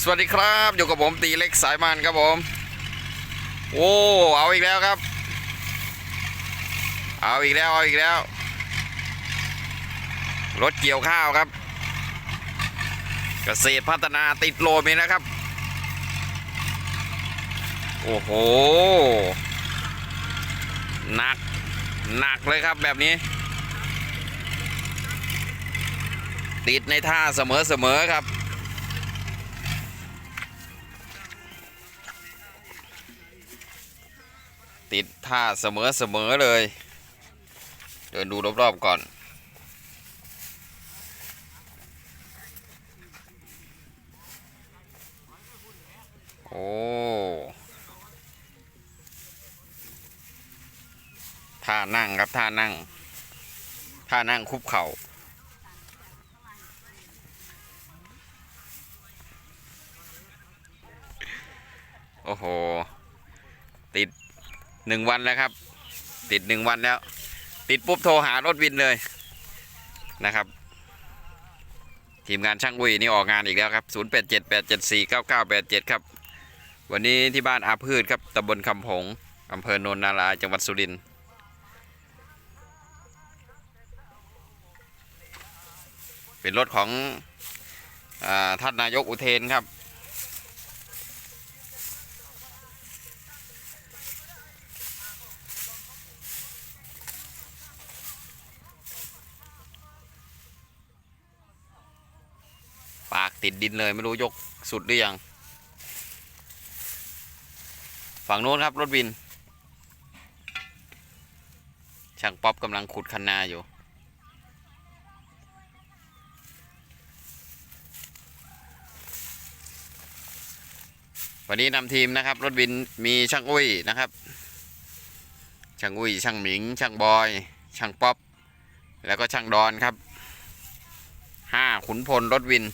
สวัสดีครับอยู่กับผมตีเล็กสายมันครับผมโอ้เอาอีกแล้วครับ เอาอีกแล้วเอาอีกแล้ว รถเกี่ยวข้าวครับเกษตรพัฒนาติดโลมีนะครับ โอ้โหหนักหนักเลยครับแบบนี้ ติดในท่าเสมอๆครับ ติดท่าเสมอๆเลย เดินดูรอบๆก่อน โอ้ท่านั่งครับท่านั่งท่านั่งคุบเข่าโอ้โห หนึ่งวันแล้วครับ ติดหนึ่งวันแล้ว ติดปุ๊บโทรหารถวินเลยนะครับ ทีมงานช่างวุยนี่ออกงานอีกแล้วครับ 0 8 7 8 7 4 9 9 8 7 ครับ วันนี้ที่บ้านอาพืชครับตำบลคำผงอำเภอโนนนารายจังหวัดสุรินทร์เป็นรถของอท่านนายกอุเทนครับ ติดดินเลยไม่รู้ยกสุดหรือยัง ฝั่งโน้นครับรถวิน ช่างป๊อปกำลังขุดคันนาอยู่ วันนี้นำทีมนะครับ รถวินมีช่างอุ้ยนะครับ ช่างอุ้ยช่างหมิง ช่างบอย ช่างป๊อป แล้วก็ช่างดอนครับห้าขุนพลรถวิน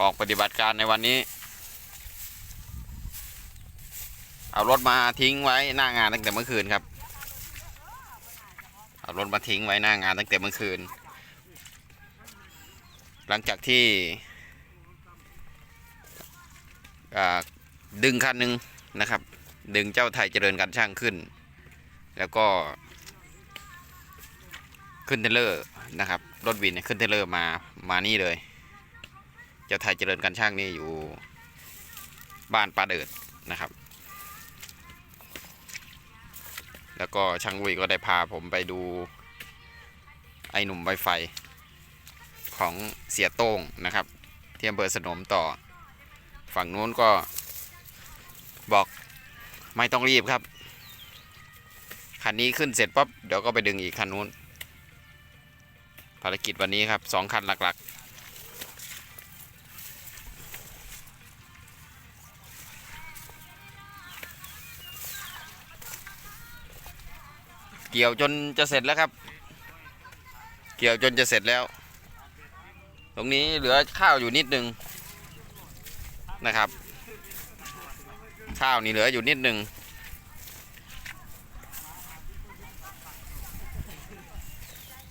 ออกปฏิบัติการในวันนี้ เอารถมาทิ้งไว้หน้างานตั้งแต่เมื่อคืนครับ เอารถมาทิ้งไว้หน้างานตั้งแต่เมื่อคืน หลังจากที่ดึงคันหนึ่งนะครับ ดึงเจ้าไทยเจริญการช่างขึ้น แล้วก็ขึ้นเทเลอร์นะครับ รถวินขึ้นเทเลอร์มามานี่เลย เจ้าไทยเจริญการช่างนี่อยู่บ้านปลาเดิดนะครับ แล้วก็ช่างวุยก็ได้พาผมไปดูไอ้หนุ่มไวไฟของเสียโต้งนะครับที่อำเภอสนมต่อ ฝั่งนู้นก็บอกไม่ต้องรีบครับ คันนี้ขึ้นเสร็จปั๊บเดี๋ยวก็ไปดึงอีกคันนู้น ภารกิจวันนี้ครับสองคันหลักๆ เกี่ยวจนจะเสร็จแล้วครับ เกี่ยวจนจะเสร็จแล้ว ตรงนี้เหลือข้าวอยู่นิดนึงนะครับ ข้าวนี่เหลืออยู่นิดนึง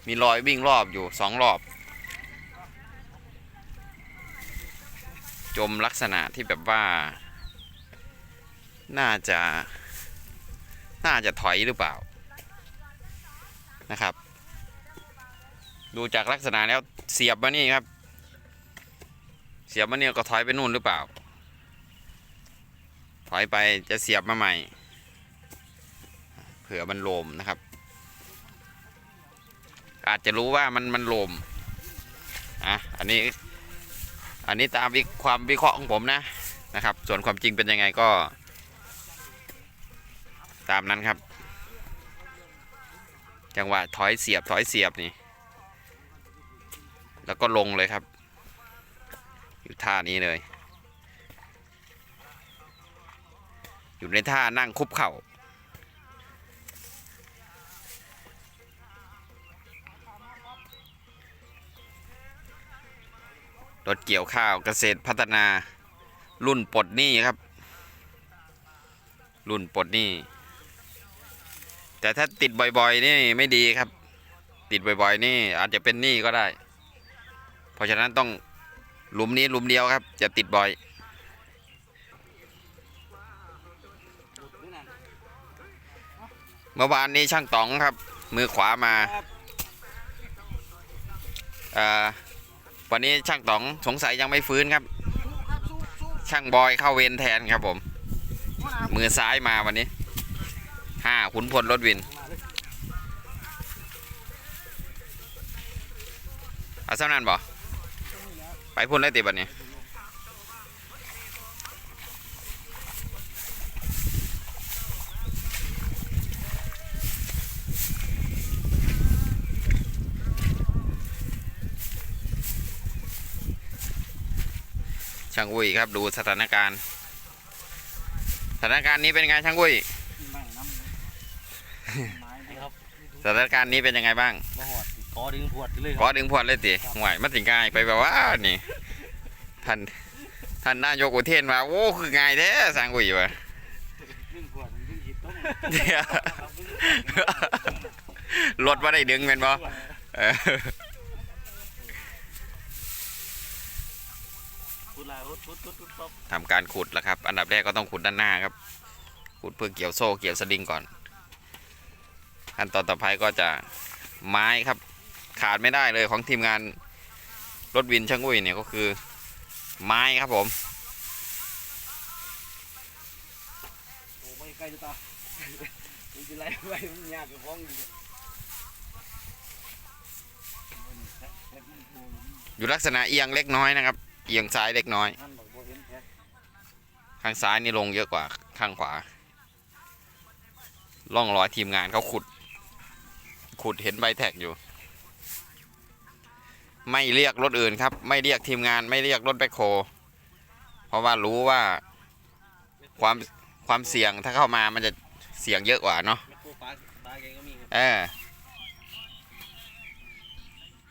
มีรอยวิ่งรอบอยู่สองรอบ จมลักษณะที่แบบว่า น่าจะ น่าจะถอยหรือเปล่า นะครับ ดูจากลักษณะแล้วเสียบมานี่ครับ เสียบมาเนี่ยก็ถอยไปนู่นหรือเปล่า ถอยไปจะเสียบมาใหม่ เผื่อมันโลมนะครับ อาจจะรู้ว่ามันมันโลมอะอันนี้อันนี้ตามวิความวิเคราะห์ของผมนะนะครับ ส่วนความจริงเป็นยังไงก็ ตามนั้นครับ จังหวะถอยเสียบถอยเสียบนี่ แล้วก็ลงเลยครับ อยู่ท่านี้เลย อยู่ในท่านั่งคุบเข่ารถเกี่ยวข้าวเกษตรพัฒนา รุ่นปลดหนี้ครับ รุ่นปลดหนี้ แต่ถ้าติดบ่อยๆนี่ไม่ดีครับ ติดบ่อยๆ นี่อาจจะเป็นหนี้ก็ได้ เพราะฉะนั้นต้องหลุมนี้หลุมเดียวครับ จะติดบ่อยเมื่อวานนี้ช่างต๋องครับ มือขวามาวันนี้ช่างต๋องสงสัยยังไม่ฟื้นครับ ช่างบอยเข้าเวรแทนครับผม มือซ้ายมาวันนี้ ห้าขุนพลรถวินเอาเท่านั้นบ่ไปพุ่นเลยติบัดนี้ช่างอุ้ยครับดูสถานการณ์ สถานการณ์นี้เป็นไงช่างอุ้ย ไม่น้ำไม้ครับ สถานการณ์นี้เป็นยังไงบ้างมาหอดขอดึงพวดกันเลยคขอรับดึงพวดเลยติห่วยมันถึงง่ายไปแบบว่านี่ท่านท่านนายกอุเทนมาโอ้คือง่ายแท้สังอุ้ยวะดึงพวดมันดึงหิดต้องเดี๋ยวรถมาได้ดึงเป็นบ่เออพุดลายพุดพุดพุดพุดป๊อปทำการขุดแล้วครับ อันดับแรกก็ต้องขุดด้านหน้าครับ ขุดเพื่อเกี่ยวโซ่เกี่ยวสลิงก่อน ขั้นตอนต่อไปก็จะไม้ครับขาดไม่ได้เลยของทีมงานรถวินช่างอุ้ยเนี่ยก็คือไม้ครับผมโอ้ไม่ใกล้จะตายมันจะไล่ไปมันยากกับฟ้องอยู่ลักษณะเอียงเล็กน้อยนะครับ เอียงซ้ายเล็กน้อย ข้างซ้ายนี่ลงเยอะกว่าข้างขวาล่องรอยทีมงานเขาขุด ขุดเห็นใบแท็กอยู่ ไม่เรียกรถอื่นครับ ไม่เรียกทีมงานไม่เรียกรถแบคโฮเพราะว่ารู้ว่าความความเสี่ยงถ้าเข้ามามันจะเสี่ยงเยอะกว่าเนาะแม่โคปลาปลาแกก็มีครับเออ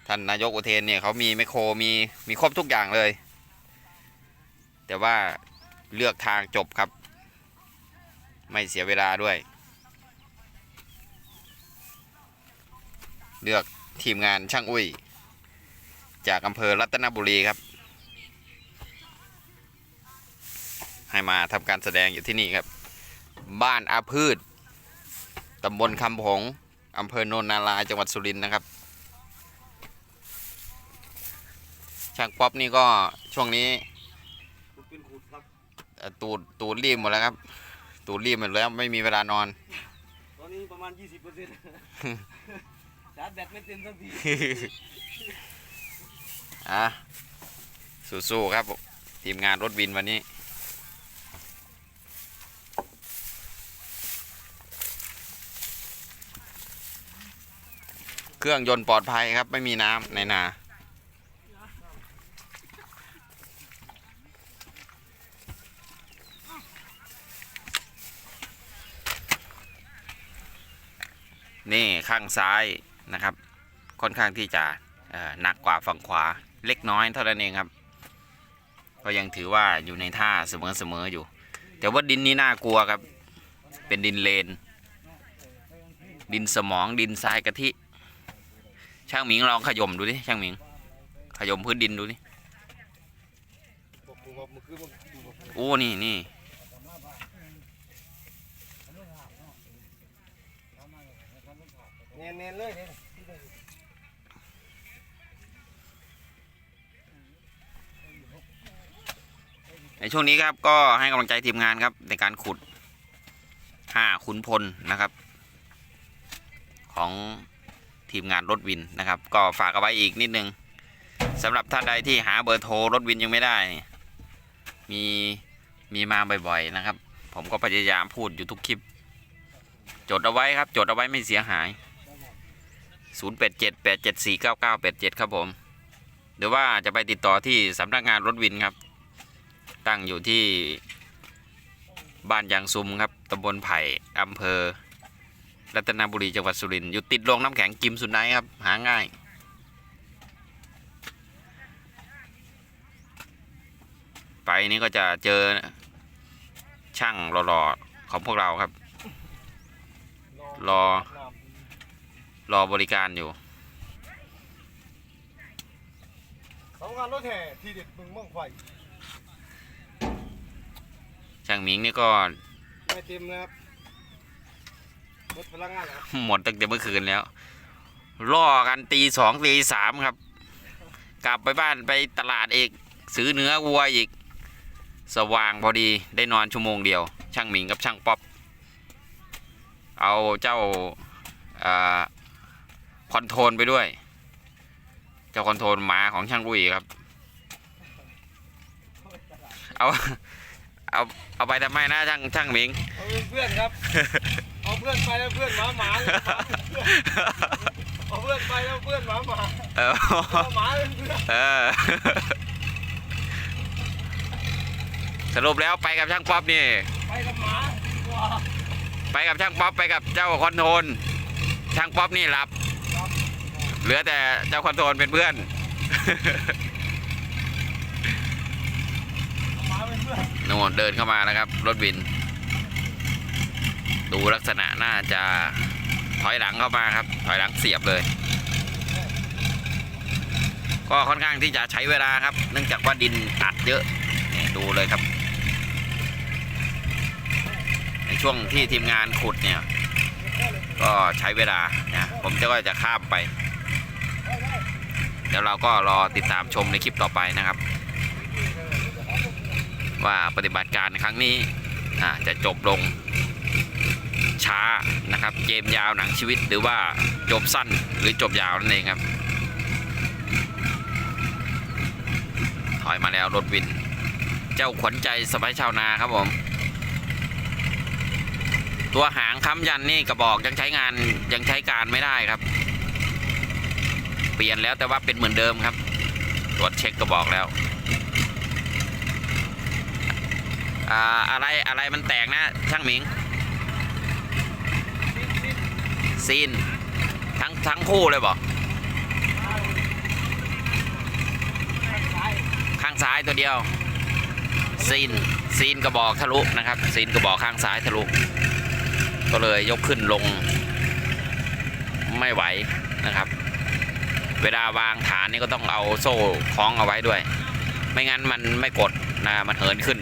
ท่านนายกอุเทนเนี่ยเขามีไมคโครมีมีครบทุกอย่างเลย แต่ว่าเลือกทางจบครับ ไม่เสียเวลาด้วย เลือกทีมงานช่างอุ้ย จากอำเภอรัตนบุรีครับ ให้มาทำการแสดงอยู่ที่นี่ครับ บ้านอาพืชตำบลคำผงอำเภอโนนนารายจังหวัดสุรินทร์นะครับ ช่างป๊อปนี่ก็ช่วงนี้ขุดเป็นขุดครับเอ่อตูดตูดรีบหมดแล้วครับ ตูดรีบหมดแล้วไม่มีเวลานอน ตอนนี้ประมาณ 20เปอร์เซ็นต์ ชาร์จแบตไม่เต็มสักทีอะสู้ๆครับ ทีมงานรถวินวันนี้เครื่องยนต์ปลอดภัยครับ ไม่มีน้ำในนานี่ข้างซ้าย นะครับ ค่อนข้างที่จะหนักกว่าฝั่งขวาเล็กน้อยเท่านั้นเองครับ ก็ยังถือว่าอยู่ในท่าเสมอๆอยู่ แต่ว่าดินนี้น่ากลัวครับ เป็นดินเลน ดินสมองดินทรายกะทิ ช่างหมิงลองขยมดูดิช่างหมิง ขยมพื้นดินดูดิอู้นี่นี่ เนียนๆเลยเนี่ยในช่วงนี้ครับก็ให้กำลังใจทีมงานครับในการขุดห้าขุนพลนะครับ ของทีมงานรถวินนะครับ ก็ฝากเอาไว้อีกนิดนึงสำหรับท่านใดที่หาเบอร์โทรรถวินยังไม่ได้ มีมีมาบ่อยๆนะครับ ผมก็พยายามพูดอยู่ทุกคลิป จดเอาไว้ครับ จดเอาไว้ไม่เสียหาย 0 8 7 8 7 4 9 9 8 7 ครับผม หรือว่าจะไปติดต่อที่สำนักงานรถวินครับ ตั้งอยู่ที่บ้านยางซุมครับตำบลไผ่อำเภอ รัตนบุรีจังหวัดสุรินทร์อยู่ติดโรงน้ำแข็งกิมสุนไนครับ หาง่าย ไปนี้ก็จะเจอช่างหล่อๆของพวกเราครับ รอ รอบริการอยู่เขาเอางานรถแห่ทีเด็ดบึงม่องไฟช่างหมิงนี่ก็ไม่เต็มนะครับหมดพลังงานแล้วหมดตั้งแต่เมื่อคืนแล้วล่อกันตีสองตีสามครับ กลับไปบ้านไปตลาดอีกซื้อเนื้อวัวอีก สว่างพอดีได้นอนชั่วโมงเดียว ช่างหมิงกับช่างป๊อปเอาเจ้าอา คอนโทรลไปด้วย เจ้าคอนโทรลหมาของช่างกุ้ยครับ เอา เอาเอาไปทำไมนะช่างช่างหมิง เอาเป็นเพื่อนครับ เอาเพื่อนไปแล้วเพื่อนหมาหมาเลยเอาเพื่อนไปแล้วเพื่อนหมาหมาเออเอาหมาเป็นเพื่อนเออสรุปแล้วไปกับช่างป๊อปนี่ ไปกับหมาดีกว่า ไปกับช่างป๊อปไปกับเจ้าคอนโทรลช่างป๊อปนี่หลับ เหลือแต่เจ้าคอนโทรลเป็นเพื่อนหมาเป็นเพื่อนนู่นเดินเข้ามาแล้วครับ รถวิน ดูลักษณะน่าจะถอยหลังเข้ามาครับ ถอยหลังเสียบเลย ก็ค่อนข้างที่จะใช้เวลาครับ เนื่องจากว่าดินอัดเยอะนี่ดูเลยครับ ในช่วงที่ทีมงานขุดเนี่ย ก็ใช้เวลานะผมจะก็จะข้ามไป เดี๋ยวเราก็รอติดตามชมในคลิปต่อไปนะครับ ว่าปฏิบัติการครั้งนี้จะจบลงช้านะครับ เกมยาวหนังชีวิตหรือว่าจบสั้นหรือจบยาวนั่นเองครับ ถอยมาแล้วรถวิน เจ้าขวัญใจสบายชาวนาครับผม ตัวหางค้ำยันนี่กระบอกยังใช้งานยังใช้การไม่ได้ครับ เปลี่ยนแล้วแต่ว่าเป็นเหมือนเดิมครับ ตรวจเช็คกระบอกแล้วอ่าอะไรอะไรมันแตกนะช่างหมิงซีนทั้งทั้งคู่เลยบอกข้างซ้ายตัวเดียวซีนซีนกระบอกทะลุนะครับซีนกระบอกข้างซ้ายทะลุ ก็เลยยกขึ้นลงไม่ไหวนะครับ เวลาวางฐานนี่ก็ต้องเอาโซ่คล้องเอาไว้ด้วย ไม่งั้นมันไม่กดนะมันเหินขึ้น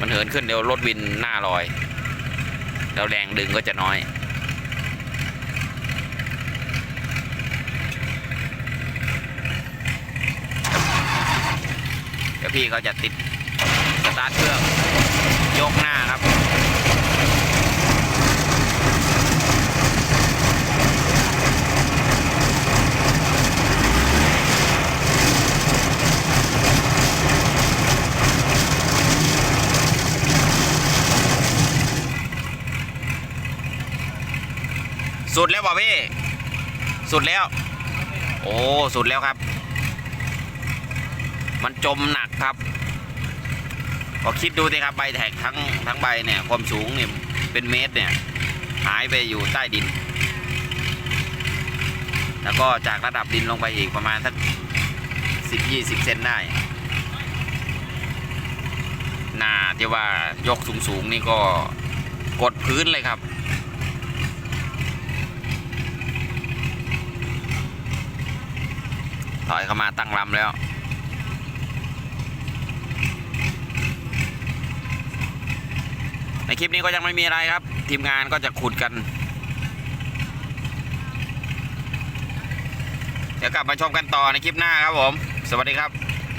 มันเหินขึ้นเดี๋ยวรถวินหน้าลอย แล้วแรงดึงก็จะน้อยเดี๋ยวพี่เขาจะติดสตาร์ทเครื่องยกหน้าครับ สุดแล้วบ่ะพี่ สุดแล้ว โอ้สุดแล้วครับ มันจมหนักครับก็คิดดูสิครับใบแท็กทั้งทั้งใบเนี่ยความสูงเนี่ยเป็นเมตรเนี่ยหายไปอยู่ใต้ดิน แล้วก็จากระดับดินลงไปอีกประมาณสักสิบยี่สิบเซนได้นาที่ว่ายกสูงๆนี่ก็กดพื้นเลยครับ ถอยเข้ามาตั้งลำแล้ว ในคลิปนี้ก็ยังไม่มีอะไรครับ ทีมงานก็จะขุดกัน เดี๋ยวกลับมาชมกันต่อในคลิปหน้าครับผม สวัสดีครับ